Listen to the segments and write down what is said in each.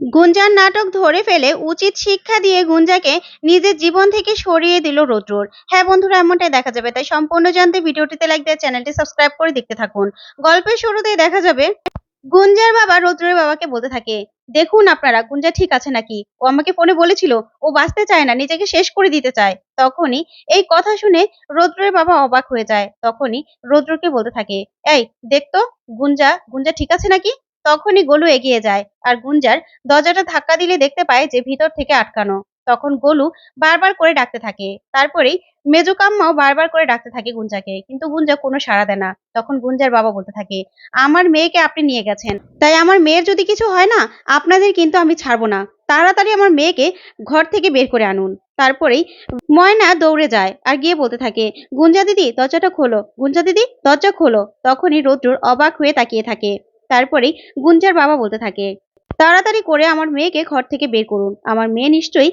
গুঞ্জার নাটক ধরে ফেলে উচিত শিক্ষা দিয়ে গুঞ্জাকে নিজের জীবন থেকে সরিয়ে দিল রোদ্রুর। হ্যাঁ বন্ধুরা, এমনটাই দেখা যাবে। তাই সম্পূর্ণ জানতে ভিডিওটিতে লাইক দিয়ে চ্যানেলটি সাবস্ক্রাইব করে দেখতে থাকুন। গল্পের শুরুতেই দেখা যাবে, গুঞ্জার বাবা রৌদ্রের বাবাকে বলতে থাকে, দেখুন আপনারা, গুঞ্জা ঠিক আছে নাকি? ও আমাকে ফোনে বলেছিল, ও বাঁচতে চায় না, নিজেকে শেষ করে দিতে চায়। তখনই এই কথা শুনে রৌদ্রের বাবা অবাক হয়ে যায়। তখনই রৌদ্রকে বলতে থাকে, এই দেখতো গুঞ্জা গুঞ্জা ঠিক আছে নাকি? তখনই গোলু এগিয়ে যায় আর গুঞ্জার দরজাটা ধাক্কা দিলে দেখতে পায় যে ভিতর থেকে আটকানো। তখন গোলু বারবার করে ডাকতে থাকে। তারপরেই মেজো কাম্মাও বারবার করে ডাকতে থাকে গুঞ্জাকে। কিন্তু গুঞ্জা কোনো সাড়া দেয় না। তখন গুঞ্জার বাবা বলতে থাকে, আমার মেয়েকে আপনি নিয়ে গেছেন। তাই আমার মেয়ের যদি কিছু হয় না, আপনাদের কিন্তু আমি ছাড়বো না। তাড়াতাড়ি আমার মেয়েকে ঘর থেকে বের করে আনুন। তারপরেই ময়না দৌড়ে যায় আর গিয়ে বলতে থাকে, গুঞ্জা দিদি, দরজাটা খোলো। গুঞ্জা দিদি, দরজা খোলো। তখনই রৌদ্রুর অবাক হয়ে তাকিয়ে থাকে। তারপরেই গুঞ্জার বাবা বলতে থাকে, তাড়াতাড়ি করে আমার মেয়েকে ঘর থেকে বের করুন। আমার মেয়ে নিশ্চয়ই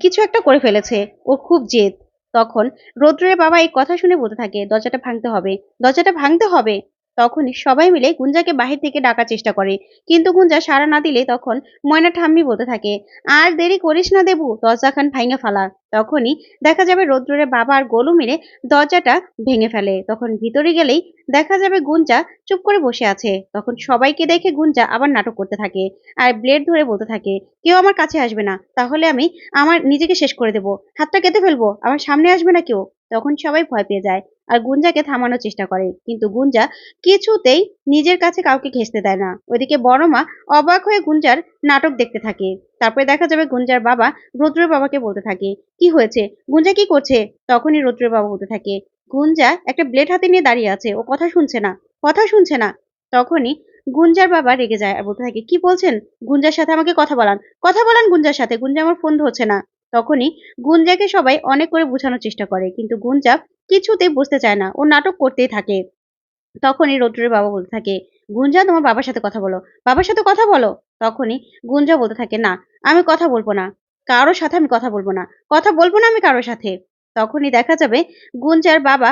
কিছু একটা করে ফেলেছে। ও খুব জেদ। তখন রৌদ্রের বাবা এই কথা শুনে বলতে থাকে, দরজাটা ভাঙতে হবে। দরজাটা ভাঙতে হবে? তখনই সবাই মিলে গুঞ্জাকে বাহির থেকে ডাকার চেষ্টা করে। কিন্তু গুঞ্জা সাড়া না দিলে তখন ময়না ঠাম্মি বলতে থাকে, আর দেরি করিস না দেবু, দরজা খান ভাঙে ফেলা। তখনই দেখা যাবে রৌদ্রের বাবা আর গোলু মিলে দরজাটা ভেঙে ফেলে। তখন ভিতরে গেলেই দেখা যাবে গুঞ্জা চুপ করে বসে আছে। তখন সবাইকে দেখে গুঞ্জা আবার নাটক করতে থাকে আর ব্লেড ধরে বলতে থাকে, কেউ আমার কাছে আসবে না, তাহলে আমি আমার নিজেকে শেষ করে দেব। হাতটা কেটে ফেলব, আমার সামনে আসবে না কেউ? তখন সবাই ভয় পেয়ে যায়। আর গুঞ্জাকে থামানোর চেষ্টা করে। কিন্তু গুঞ্জা কিছুতেই নিজের কাছে কাউকে ঘেঁষতে দেয় না। ওইদিকে বড় মা অবাক হয়ে গুঞ্জার নাটক দেখতে থাকে। তারপরে দেখা যাবে গুঞ্জার বাবা রুদ্রের বাবাকে বলতে থাকে, কি হয়েছে? গুঞ্জা কি করছে? তখনই রুদ্রের বাবা বলতে থাকে, গুঞ্জা একটা ব্লেড হাতে নিয়ে দাঁড়িয়ে আছে, ও কথা শুনছে না, কথা শুনছে না। তখনই গুঞ্জার বাবা রেগে যায় আর বলতে থাকে, কি বলছেন? গুঞ্জার সাথে আমাকে কথা বলান কথা বলান গুঞ্জার সাথে, গুঞ্জা আমার ফোন ধরছে না। তখনই গুঞ্জাকে সবাই অনেক করে বোঝানোর চেষ্টা করে, কিন্তু গুঞ্জা কিছুতেই বুঝতে চায় না। ও নাটক করতেই থাকে। তখনই রৌদ্রের বাবা বলতে থাকে, গুঞ্জা, তোমার বাবার সাথে কথা বলো। বাবার সাথে কথা বলো? তখনই গুঞ্জা বলতে থাকে, না, আমি কথা বলব না। কারোর সাথে আমি কথা বলব না। কথা বলব না আমি কারোর সাথে? তখনই দেখা যাবে গুঞ্জার বাবা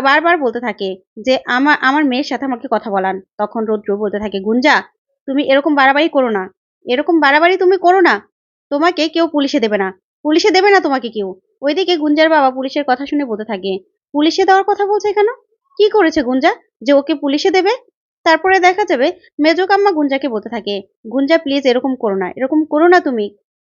বারবার বলতে থাকে যে আমার আমার মেয়ের সাথে আমাকে কথা বলান। তখন রৌদ্র বলতে থাকে, গুঞ্জা, তুমি এরকম বাড়াবাড়ি করো না। এরকম বাড়াবাড়ি তুমি করো না। তোমাকে কেউ পুলিশে দেবে না। পুলিশে দেবে না তোমাকে কেউ? ওইদিকে গুঞ্জার বাবা পুলিশের কথা শুনে বলতে থাকে, পুলিশে দেওয়ার কথা বলছে কেন? কি করেছে গুঞ্জা? যে ওকে পুলিশে দেবে? তারপরে দেখা যাবে মেজো কাম্মা গুঞ্জাকে বলতে থাকে, গুঞ্জা প্লিজ এরকম করো না, এরকম করো না তুমি।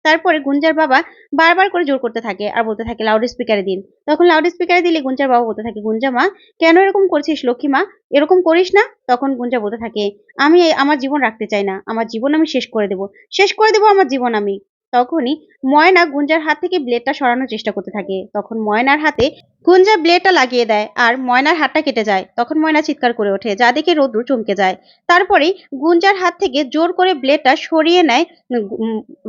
তারপরে গুঞ্জার বাবা বারবার করে জোর করতে থাকে আর বলতে থাকে লাউড স্পিকারে দিন। তখন লাউড স্পিকারে দিলে গুঞ্জার বাবা বলতে থাকে, গুঞ্জা মা, কেন এরকম করছিস? লক্ষ্মী মা, এরকম করিস না? তখন গুঞ্জা বলতে থাকে, আমি আমার জীবন রাখতে চাই না, আমার জীবন আমি শেষ করে দেব, শেষ করে দেব আমার জীবন আমি। তখনই ময়না গুঞ্জার হাত থেকে ব্লেডটা সরানোর চেষ্টা করতে থাকে। তখন ময়নার হাতে গুঞ্জা ব্লেডটা লাগিয়ে দেয় আর ময়নার হাতটা কেটে যায়। তখন ময়না চিৎকার করে ওঠে যা দেখে রৌদ্র চমকে যায়। তারপরেই গুঞ্জার হাত থেকে জোর করে ব্লেডটা সরিয়ে নেয়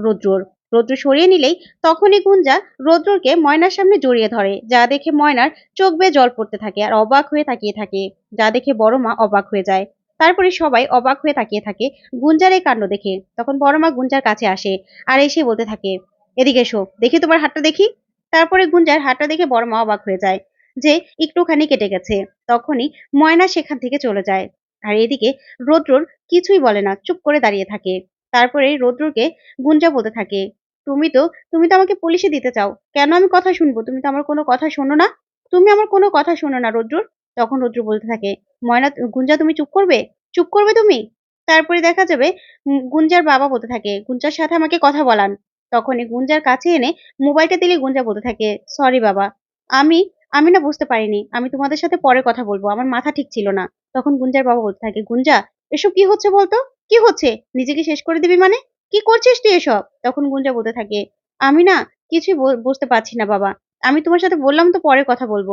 রৌদ্রর। রৌদ্র সরিয়ে নিলেই তখনই গুঞ্জা রৌদ্রকে ময়নার সামনে জড়িয়ে ধরে, যা দেখে ময়নার চোখ বেয়ে জল পড়তে থাকে আর অবাক হয়ে তাকিয়ে থাকে। যা দেখে বড় মা অবাক হয়ে যায়। তারপরে সবাই অবাক হয়ে তাকিয়ে থাকে গুঞ্জার এই কাণ্ড দেখে। তখন বড় মা গুঞ্জার কাছে আসে আর এসে বলতে থাকে, এদিকে এসো, দেখি তোমার হাতটা দেখি? তারপরে গুঞ্জার হাতটা দেখে বড় মা অবাক হয়ে যায় যে একটুখানি কেটে গেছে। তখনই ময়না সেখান থেকে চলে যায় আর এদিকে রৌদ্রর কিছুই বলে না, চুপ করে দাঁড়িয়ে থাকে। তারপরে রৌদ্রকে গুঞ্জা বলতে থাকে, তুমি তো তুমি তো আমাকে পুলিশে দিতে চাও। কেন আমি কথা শুনব? তুমি তো আমার কোনো কথা শোনো না। তুমি আমার কোনো কথা শোনো না রৌদ্রর। তখন রুদ্র বলতে থাকে, ময়না, গুঞ্জা তুমি চুপ করবে? চুপ করবে তুমি? তারপরে দেখা যাবে গুঞ্জার বাবা বলতে থাকে, গুঞ্জার সাথে আমাকে কথা বলান। তখনই গুঞ্জার কাছে এনে মোবাইলটা দিলে গুঞ্জা বলতে থাকে সরি বাবা, আমি আমি না বুঝতে পারিনি, আমি তোমাদের সাথে পরে কথা বলব, আমার মাথা ঠিক ছিল না। তখন গুঞ্জার বাবা বলতে থাকে, গুঞ্জা, এসব কি হচ্ছে বলতো? কি হচ্ছে? নিজেকে শেষ করে দিবি মানে? কি করছিস তুই এসব? তখন গুঞ্জা বলতে থাকে, আমি না কিছুই বুঝতে পারছি না বাবা, আমি তোমার সাথে বললাম তো পরে কথা বলব।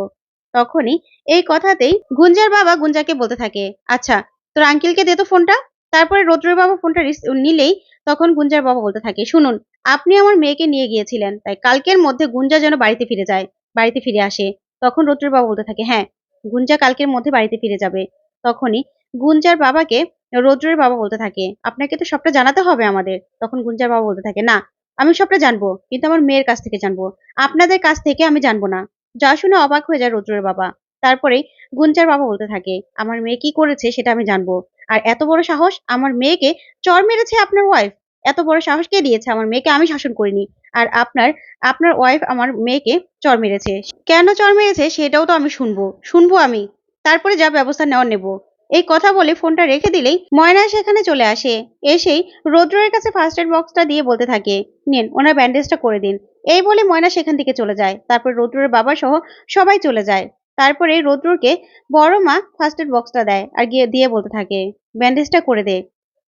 তখনই এই কথাতেই গুঞ্জার বাবা গুঞ্জাকে বলতে থাকে আচ্ছা তোর আঙ্কেলকে দে তো ফোনটা তারপরে রৌদ্রের বাবা ফোনটা নিলেই তখন গুঞ্জার বাবা বলতে থাকে, শুনুন, আপনি আমার মেয়েকে নিয়ে গিয়েছিলেন, তাই কালকের মধ্যে গুঞ্জা যেন বাড়িতে ফিরে যায়, বাড়িতে ফিরে আসে। তখন রৌদ্রের বাবা বলতে থাকে হ্যাঁ গুঞ্জা কালকের মধ্যে বাড়িতে ফিরে যাবে। তখনই গুঞ্জার বাবাকে রৌদ্রের বাবা বলতে থাকে, আপনাকে তো সবটা জানাতে হবে আমাদের। তখন গুঞ্জার বাবা বলতে থাকে, না, আমি সবটা জানব, কিন্তু আমার মেয়ের কাছ থেকে জানব। আপনাদের কাছ থেকে আমি জানব না। যা শুনে অবাক হয়ে যায় রৌদ্রের বাবা। তারপরে গুঞ্জার বাবা বলতে থাকে, আমার মেয়ে কি করেছে সেটা আমি জানব। আর এত বড় সাহস আমার মেয়েকে চর মেরেছে আপনার ওয়াইফ এত বড় সাহস কে দিয়েছে আমার মেয়েকে আমি শাসন করিনি? আর আপনার আপনার ওয়াইফ আমার মেয়েকে চর মেরেছে। কেন চর মেরেছে সেটাও তো আমি শুনব শুনব আমি। তারপরে যা ব্যবস্থা নেওয়ার নেব। এই কথা বলে ফোনটা রেখে দিলেই ময়না সেখানে চলে আসে। এসেই রৌদ্রের কাছে ফার্স্ট এড বক্সটা দিয়ে বলতে থাকে, নিন, ওনার ব্যান্ডেজটা করে দিন। এই বলে ময়না সেখান থেকে চলে যায়। তারপর রৌদ্রের বাবা সহ সবাই চলে যায়। তারপরে রৌদ্রকে বড় মা ফার্স্ট এড বক্সটা দেয় আর গিয়ে দিয়ে বলতে থাকে ব্যান্ডেজটা করে দে।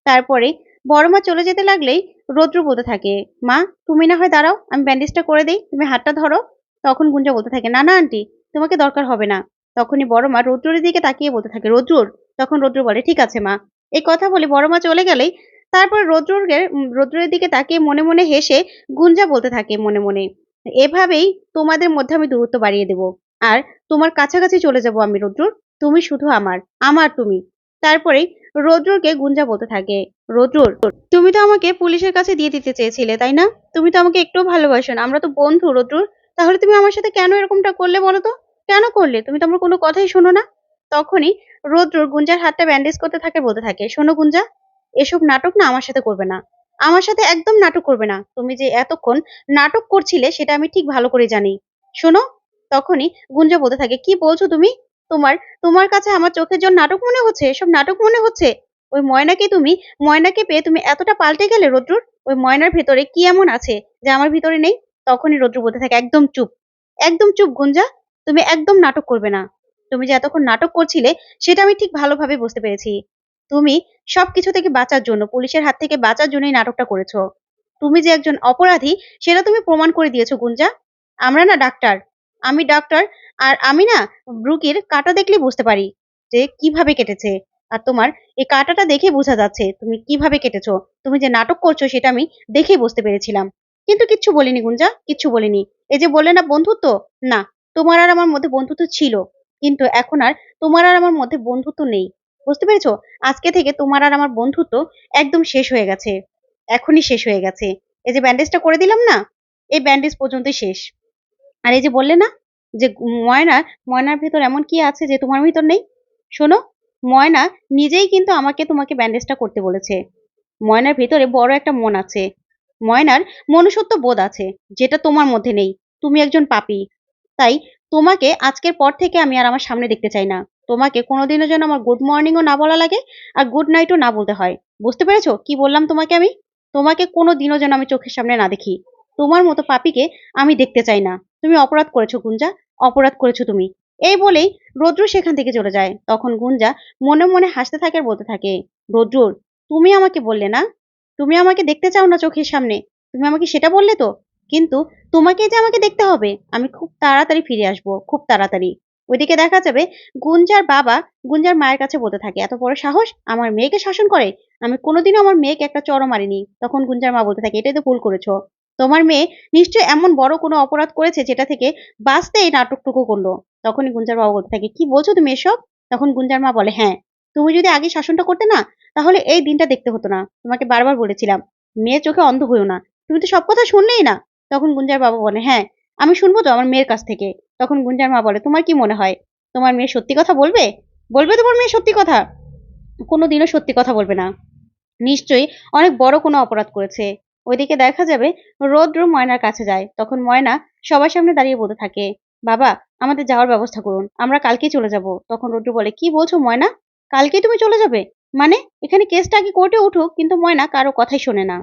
তারপরে বড় মা চলে যেতে লাগলেই রৌদ্র বলতে থাকে, মা, তুমি না হয় দাঁড়াও, আমি ব্যান্ডেজটা করে দিই, তুমি হাতটা ধরো। তখন গুঞ্জা বলতে থাকে, না না, আন্টি, তোমাকে দরকার হবে না। তখনই বড় মা রৌদ্রের দিকে তাকিয়ে বলতে থাকে, রৌদ্রুর। তখন রৌদ্র বলে, ঠিক আছে মা। এই কথা বলে বড় মা চলে গেলেই তারপর রৌদ্রকে রৌদ্রের দিকে তাকিয়ে মনে মনে হেসে গুঞ্জা বলতে থাকে মনে মনে, এভাবেই তোমাদের মধ্যে আমি দূরত্ব বাড়িয়ে দেব। আর তোমার কাছাকাছি চলে যাব আমি, রৌদ্রুর। তুমি শুধু আমার আমার তুমি। তারপরেই রৌদ্রকে গুঞ্জা বলতে থাকে, রৌদ্রুর, তুমি তো আমাকে পুলিশের কাছে দিয়ে দিতে চেয়েছিলে, তাই না? তুমি তো আমাকে একটু ভালোবাসো না। আমরা তো বন্ধু রৌদ্রুর। তাহলে তুমি আমার সাথে কেন এরকমটা করলে বলো তো? কেন করলে? তুমি তো আমার কোনো কথাই শোনো না। তখনই রৌদ্রুর গুঞ্জার হাতটা ব্যান্ডেজ করতে থাকে বলতে থাকে, শোনো গুঞ্জা, এসব নাটক না আমার সাথে করবে না। আমার সাথে একদম নাটক করবে না। তুমি যে এতক্ষণ নাটক করছিলে সেটা আমি ঠিক ভালো করে জানি। শোনো। তখনই গুঞ্জা বলতে থাকে, কি বলছো তুমি? তোমার তোমার কাছে আমার চোখের জন্য নাটক মনে হচ্ছে? এসব নাটক মনে হচ্ছে? ওই ময়নাকে তুমি, ময়নাকে পেয়ে তুমি এতটা পাল্টে গেলে রৌদ্রুর? ওই ময়নার ভেতরে কি এমন আছে যে আমার ভিতরে নেই? তখনই রৌদ্র বলতে থাকে, একদম চুপ একদম চুপ গুঞ্জা। তুমি একদম নাটক করবে না। তুমি যে এতক্ষণ নাটক করছিলে, সেটা আমি ঠিক ভালোভাবে বুঝতে পেরেছি। তুমি সবকিছু থেকে বাঁচার জন্য, পুলিশের হাত থেকে বাঁচার জন্যই নাটকটা করেছ। তুমি যে একজন অপরাধী, সেটা তুমি প্রমাণ করে দিয়েছ, গুঞ্জা। আমরা না ডাক্তার। আমি ডাক্তার, আর আমি না রুগীর কাটা দেখলে বুঝতে পারি যে কীভাবে কেটেছে। আর তোমার এই কাটাটা দেখে বোঝা যাচ্ছে তুমি কীভাবে কেটেছো। তুমি যে নাটক করছ, সেটা আমি দেখেই বুঝতে পেরেছিলাম। কিন্তু কিচ্ছু বলিনি, গুঞ্জা, কিচ্ছু বলিনি। এই যে বললে না বন্ধুত্ব? না। তোমার আর আমার মধ্যে বন্ধুত্ব ছিল। কিন্তু এখন আর তোমার আর আমার মধ্যে বন্ধুত্ব নেই। বুঝতে পেরেছ? আজকে থেকে তোমার আর আমার বন্ধুত্ব একদম শেষ হয়ে গেছে। এখনই শেষ হয়ে গেছে। এই যে ব্যান্ডেজটা করে দিলাম না, এই ব্যান্ডেজ পর্যন্তই শেষ। আর এই যে বললে না, যে ময়না, ময়নার ভেতর এমন কি আছে যে তোমার ভিতর নেই? শোনো, ময়না নিজেই কিন্তু আমাকে তোমাকে ব্যান্ডেজটা করতে বলেছে। ময়নার ভেতরে বড় একটা মন আছে। ময়নার মনুষ্যত্ব বোধ আছে, যেটা তোমার মধ্যে নেই। তুমি একজন পাপী। তাই তোমাকে আজকের পর থেকে আমি আর আমার সামনে দেখতে চাই না। তোমাকে কোনোদিনও যেন আমার গুড মর্নিংও না বলা লাগে আর গুড নাইটও না বলতে হয়। বুঝতে পেরেছ? কি বললাম তোমাকে আমি? তোমাকে কোনো দিনও যেন আমি চোখের সামনে না দেখি। তোমার মতো পাপিকে আমি দেখতে চাই না। তুমি অপরাধ করেছ গুঞ্জা, অপরাধ করেছ তুমি। এই বলেই রৌদ্র সেখান থেকে চলে যায়। তখন গুঞ্জা মনে মনে হাসতে থাকে আর বলতে থাকে রৌদ্রুর তুমি আমাকে বললে না? তুমি আমাকে দেখতে চাও না চোখের সামনে? তুমি আমাকে সেটা বললে তো? কিন্তু তোমাকে যে আমাকে দেখতে হবে, আমি খুব তাড়াতাড়ি ফিরে আসব, খুব তাড়াতাড়ি। ওইদিকে দেখা যাবে গুঞ্জার বাবা গুঞ্জার মায়ের কাছে বলতে থাকে, এত বড় সাহস? আমার মেয়েকে শাসন করে? আমি কোনোদিনও আমার মেয়েকে একটা চড় মারিনি। তখন গুঞ্জার মা বলতে থাকে, এটাই তো ভুল করেছ। তোমার মেয়ে নিশ্চয়ই এমন বড় কোনো অপরাধ করেছে যেটা থেকে বাঁচতে এই নাটকটুকু করল? তখনই গুঞ্জার বাবা বলতে থাকে, কি বলছো তুমি এসব? তখন গুঞ্জার মা বলে হ্যাঁ তুমি যদি আগে শাসনটা করতে না, তাহলে এই দিনটা দেখতে হতো না। তোমাকে বারবার বলেছিলাম মেয়ে চোখে অন্ধ হইও না। তুমি তো সব কথা শুনলেই না। তখন গুঞ্জার বাবা বলে হ্যাঁ আমি শুনব তো আমার মেয়ের কাছ থেকে। তখন গুঞ্জার মা বলে, তোমার কি মনে হয়? তোমার মেয়ে সত্যি কথা বলবে? বলবে তোমার মেয়ে সত্যি কথা? কোনোদিনও সত্যি কথা বলবে না। নিশ্চয়ই, অনেক বড় কোনো অপরাধ করেছে। ওইদিকে দেখা যাবে, রৌদ্র ময়নার কাছে যায়। তখন ময়না সবার সামনে দাঁড়িয়ে বলতে থাকে, বাবা, আমাদের যাওয়ার ব্যবস্থা করুন, আমরা কালকেই চলে যাব। তখন রৌদ্র বলে, কি বলছো ময়না? কালকেই তুমি চলে যাবে? মানে এখানে কেসটা আগে কোর্টে উঠুক, কিন্তু ময়না কারও কথাই শোনে না।